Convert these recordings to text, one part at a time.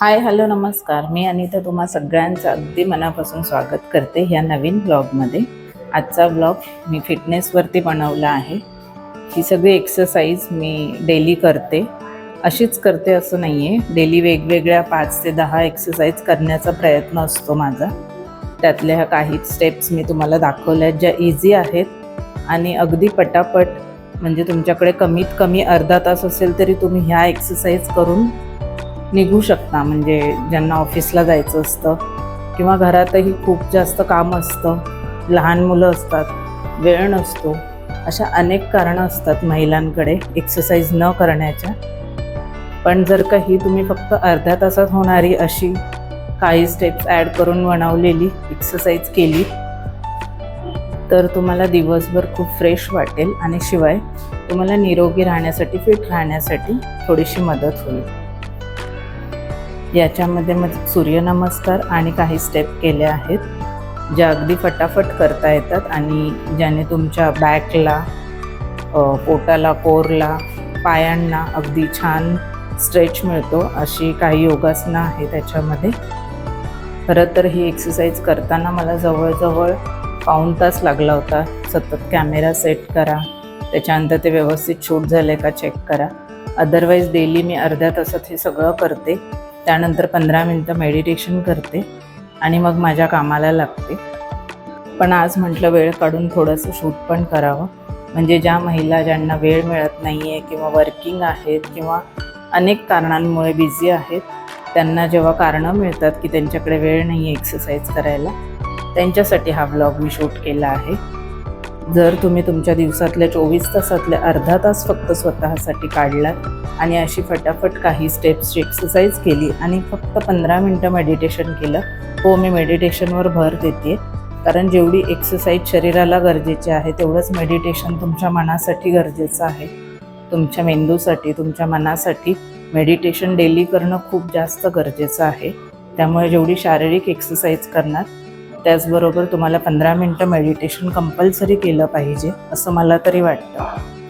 Hi hello नमस्कार. मी अनिता तुम्हा सगळ्यांचं अगदी मनापासून स्वागत करते ह्या नवीन ब्लॉगमध्ये. आजचा ब्लॉग मी फिटनेसवरती बनवला आहे. ही सगळी एक्सरसाइज मी डेली करते. अशीच करते असं नाही आहे डेली वेगवेगळ्या पाच ते दहा एक्सरसाइज करण्याचा प्रयत्न असतो माझा. त्यातल्या ह्या काही स्टेप्स मी तुम्हाला दाखवल्या आहेत ज्या इझी आहेत आणि अगदी पटापट म्हणजे तुमच्याकडे कमीत कमी अर्धा तास असेल तरी तुम्ही ह्या एक्सरसाइज करून निघू शकता. म्हणजे ज्यांना ऑफिसला जायचं असतं किंवा घरातही खूप जास्त काम असतं लहान मुलं असतात वेळ नसतो अशा अनेक कारणं असतात महिलांकडे एक्सरसाइज न करण्याच्या. पण जर का ही तुम्ही फक्त अर्ध्या तासात होणारी अशी काही स्टेप्स ॲड करून बनवलेली एक्सरसाइज केली तर तुम्हाला दिवसभर खूप फ्रेश वाटेल आणि शिवाय तुम्हाला निरोगी राहण्यासाठी फिट राहण्यासाठी थोडीशी मदत होईल. याच्यामध्ये मग सूर्यनमस्कार आणि काही स्टेप केल्या आहेत ज्या अगदी फटाफट करता येतात आणि ज्याने तुमच्या बॅकला पोटाला कोरला पायांना अगदी छान स्ट्रेच मिळतो अशी काही योगासनं आहे त्याच्यामध्ये. खरं तर ही एक्सरसाइज करताना मला जवळजवळ पाऊण तास लागला होता. सतत कॅमेरा सेट करा त्याच्यानंतर ते व्यवस्थित शूट झाले का चेक करा. अदरवाईज डेली मी अर्ध्या तासात हे सगळं करते. त्यानंतर पंधरा मिनटं मेडिटेशन करते आणि मग माझ्या कामाला लागते. पण आज म्हटलं वेळ काढून थोडंसं शूट पण करावं. म्हणजे ज्या महिला ज्यांना वेळ मिळत नाही आहे किंवा वर्किंग आहेत किंवा अनेक कारणांमुळे बिझी आहेत त्यांना जेव्हा कारणं मिळतात की त्यांच्याकडे वेळ नाही आहे एक्सरसाइज करायला त्यांच्यासाठी हा ब्लॉग मी शूट केला आहे. जर तुम्ही तुमच्या दिवसातल्या चोवीस तासातल्या अर्धा तास फक्त स्वतःसाठी काढलात आणि अशी फटाफट काही स्टेप्सची एक्सरसाइज केली आणि फक्त पंधरा मिनटं मेडिटेशन केलं हो मी मेडिटेशनवर भर देते कारण जेवढी एक्सरसाइज शरीराला गरजेची आहे तेवढंच मेडिटेशन तुमच्या मनासाठी गरजेचं आहे. तुमच्या मेंदूसाठी तुमच्या मनासाठी मेडिटेशन डेली करणं खूप जास्त गरजेचं आहे. त्यामुळे जेवढी शारीरिक एक्सरसाइज करणार त्याचबरोबर तुम्हाला पंधरा मिनटं मेडिटेशन कंपल्सरी केलं पाहिजे असं मला तरी वाटतं.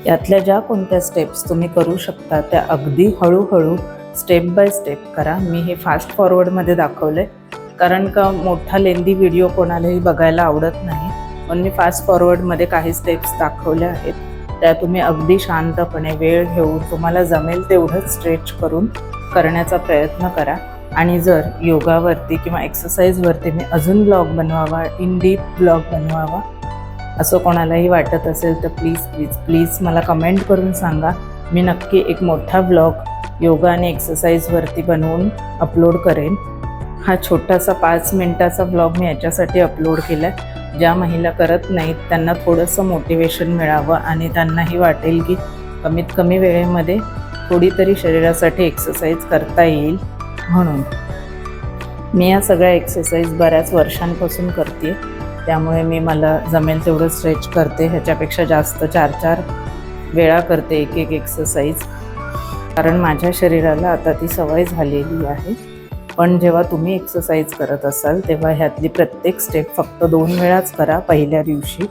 यातल्या ज्या कोणत्या स्टेप्स तुम्ही करू शकता त्या अगदी हळूहळू स्टेप बाय स्टेप करा. मी हे फास्ट फॉरवर्डमध्ये दाखवलं आहे कारण का मोठा लेंदी व्हिडिओ कोणालाही बघायला आवडत नाही. म्हणून मी फास्ट फॉरवर्डमध्ये काही स्टेप्स दाखवल्या आहेत. त्या तुम्ही अगदी शांतपणे वेळ घेऊन तुम्हाला जमेल तेवढंच स्ट्रेच करून करण्याचा प्रयत्न करा. आणि जर योगावरती किंवा एक्सरसाइजवरती मी अजून ब्लॉग बनवावा इन डीप ब्लॉग बनवावा असं कोणालाही वाटत असेल तर प्लीज प्लीज प्लीज मला कमेंट करून सांगा. मी नक्की एक मोठा ब्लॉग योगा आणि एक्सरसाइजवरती बनवून अपलोड करेन. हा छोटासा पाच मिनटाचा ब्लॉग मी याच्यासाठी अपलोड केला आहे ज्या महिला करत नाहीत त्यांना थोडंसं मोटिवेशन मिळावं आणि त्यांनाही वाटेल की कमीत कमी वेळेमध्ये थोडी तरी शरीरासाठी एक्सरसाइज करता येईल. म्हणून. मी या सगळ्या एक्सरसाइज बऱ्याच वर्षांपासून करते. त्यामुळे मी मला जमेल तेवढं स्ट्रेच करते. ह्याच्यापेक्षा जास्त चार चार वेळा करते एक एक एक्सरसाइज कारण माझ्या शरीराला आता ती सवय झालेली आहे. पण जेव्हा तुम्ही एक्सरसाइज करत असाल तेव्हा ह्यातली प्रत्येक स्टेप फक्त दोन वेळाच करा पहिल्या दिवशी.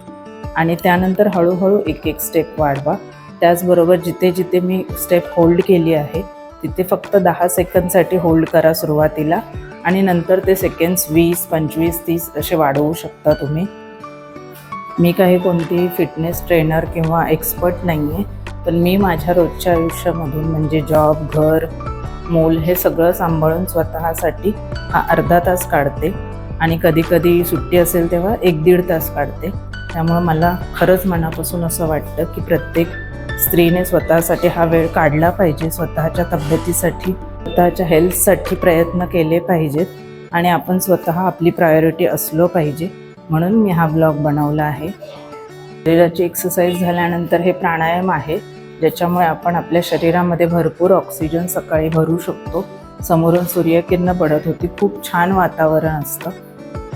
आणि त्यानंतर हळूहळू एक एक स्टेप वाढवा. त्याचबरोबर जिथे जिथे मी स्टेप होल्ड केली आहे तिथे फक्त दहा सेकंदसाठी होल्ड करा सुरुवातीला आणि नंतर ते सेकंड्स वीस पंचवीस तीस असे वाढवू शकता तुम्ही. मी काही कोणतीही फिटनेस ट्रेनर किंवा एक्सपर्ट नाही आहे पण मी माझ्या रोजच्या आयुष्यामधून म्हणजे जॉब घर मूल हे सगळं सांभाळून स्वतःसाठी हा अर्धा तास काढते. आणि कधीकधी सुट्टी असेल तेव्हा एक दीड तास काढते. त्यामुळं मला खरंच मनापासून असं वाटतं की प्रत्येक स्त्रीने स्वतःसाठी हा वेळ काढला पाहिजे स्वतःच्या तब्येतीसाठी स्वतःच्या हेल्थसाठी प्रयत्न केले पाहिजेत आणि आपण स्वतः आपली प्रायोरिटी असलो पाहिजे. म्हणून मी हा ब्लॉग बनवला आहे. शरीराची एक्सरसाइज झाल्यानंतर हे प्राणायाम आहे ज्याच्यामुळे आपण आपल्या शरीरामध्ये भरपूर ऑक्सिजन सकाळी भरू शकतो. समोरून सूर्यकिरणं पडत होती खूप छान वातावरण असतं.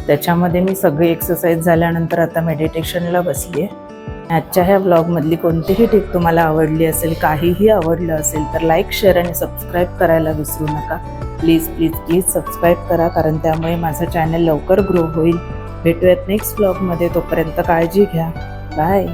त्याच्यामध्ये मी सगळी एक्सरसाइज झाल्यानंतर आता मेडिटेशनला बसली आहे आजच्या ह्या ब्लॉगमधली कोणतीही टिप तुम्हाला आवडली असेल काहीही आवडलं असेल तर लाईक शेअर आणि सबस्क्राईब करायला विसरू नका. प्लीज प्लीज प्लीज सबस्क्राईब करा कारण त्यामुळे माझं चॅनल लवकर ग्रो होईल. भेटूयात नेक्स्ट ब्लॉगमध्ये तोपर्यंत काळजी घ्या. बाय